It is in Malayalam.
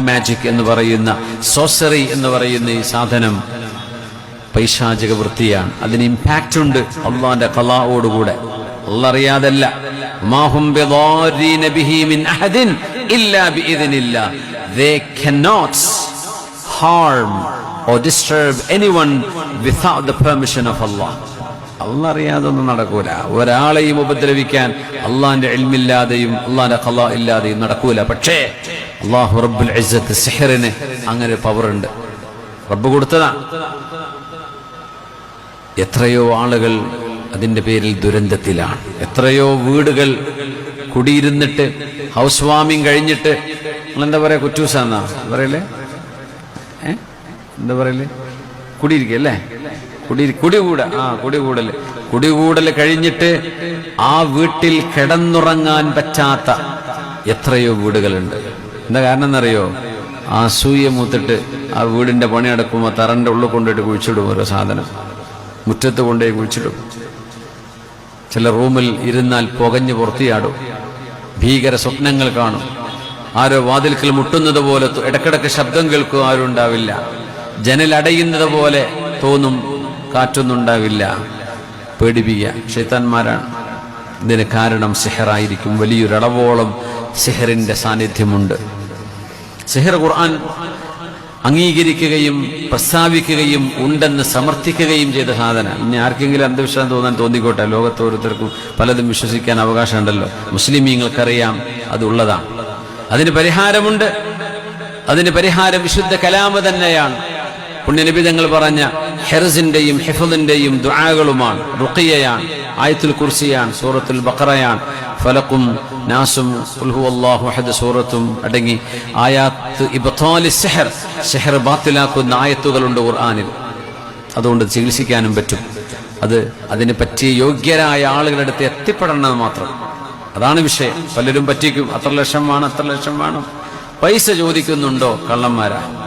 മാജിക് എന്ന് പറയുന്ന സോസറി എന്ന് പറയുന്ന ഈ സാധനം പൈശാചിക വൃത്തിയാണ്. അതിന് ഇമ്പാക്റ്റ് ഉണ്ട് അള്ളാന്റെ കലാവോടുകൂടെ. ബിഇذനില്ലാ they cannot harm or disturb anyone without the permission of Allah. അല്ല അറിയാതൊന്നും നടക്കൂല. ഒരാളെയും ഉപദ്രവിക്കാൻ അള്ളാന്റെ എൽമില്ലാതെയും അള്ളാന്റെ കല ഇല്ലാതെയും നടക്കൂല. പക്ഷേ അള്ളാഹു റബ്ബുൽ ഇസ്സത്ത് സിഹറിന് അങ്ങനെ പവർ ഉണ്ട്. റബ്ബ് കൊടുത്തതാണ് എത്രയോ ആളുകൾ അതിന്റെ പേരിൽ ദുരന്തത്തിലാണ്. എത്രയോ വീടുകൾ കുടിയിരുന്നിട്ട് ഹൗസ് വാമിങ് കഴിഞ്ഞിട്ട് എന്താ പറയുക കുറ്റൂസാന്നാ? പറയല്ലേ? എന്താ പറയല്ലേ കുടിയിരിക്കല്ലേ കുടി കുടികൂട ആ കുടികൂടൽ. കുടികൂടൽ കഴിഞ്ഞിട്ട് ആ വീട്ടിൽ കിടന്നുറങ്ങാൻ പറ്റാത്ത എത്രയോ വീടുകളുണ്ട്. എന്താ കാരണം എന്നറിയോ ആ സൂയ മൂത്തിട്ട് ആ വീടിന്റെ പണി നടക്കുമ്പോൾ തറന്റെ ഉള്ളിൽ കൊണ്ടിട്ട് കുഴിച്ചിടും ഓരോ സാധനം. മുറ്റത്ത് കൊണ്ടുപോയി കുഴിച്ചിടും. ചില റൂമിൽ ഇരുന്നാൽ പുകഞ്ഞു പുറത്തിയാടും. ഭീകര സ്വപ്നങ്ങൾ കാണും. ആരോ വാതിൽക്കൽ മുട്ടുന്നത് പോലെ ഇടക്കിടക്ക് ശബ്ദം കേൾക്കും ആരും ഉണ്ടാവില്ല. ജനലടയുന്നത് പോലെ തോന്നും കാറ്റൊന്നും ഉണ്ടാവില്ല. പേടിപ്പിക്കുക. ഷെയ്ത്താന്മാരാണ് ഇതിന് കാരണം സിഹറായിരിക്കും. വലിയൊരളവോളം സിഹറിന്റെ സാന്നിധ്യമുണ്ട്. സിഹർ ഖുർആൻ അംഗീകരിക്കുകയും പ്രസ്താവിക്കുകയും ഉണ്ടെന്ന് സമർത്ഥിക്കുകയും ചെയ്ത സാധനം. ഇനി ആർക്കെങ്കിലും അന്ധവിശ്വാസം തോന്നാൻ തോന്നിക്കോട്ടെ. ലോകത്ത് ഓരോരുത്തർക്കും പലതും വിശ്വസിക്കാൻ അവകാശമുണ്ടല്ലോ. മുസ്ലിമീങ്ങൾക്കറിയാം അത് ഉള്ളതാണ് അതിന് പരിഹാരമുണ്ട്. അതിന് പരിഹാരം വിശുദ്ധ കലാമ തന്നെയാണ്. പുണ്യനിബിതങ്ങൾ പറഞ്ഞ ഹെറസിന്റെയും ഹിഫദിന്റെയും ദുആകളുമാണ് റുഖിയയാണ്. ആയത്തുൽ കുർസിയാണ് സൂറത്തുൽ ബഖറയാണ്. ഫലക്കും നാസും സൂറത്തും അടങ്ങി. ആയാത്ത് ഇബത്താലി സെഹർ സെഹർ ബാത്തിലാക്കുന്ന ആയത്തുകളുണ്ട് ഖുർആാനിൽ. അതുകൊണ്ട് ചികിത്സിക്കാനും പറ്റും. അത് അതിന് പറ്റിയ യോഗ്യരായ ആളുകളുടെ അടുത്ത് എത്തിപ്പെടണമെന്ന് മാത്രം. അതാണ് വിഷയം. പലരും പറ്റിക്കും. അത്ര ലക്ഷം വേണം അത്ര ലക്ഷം വേണം. പൈസ ചോദിക്കുന്നുണ്ടോ കള്ളന്മാരാ?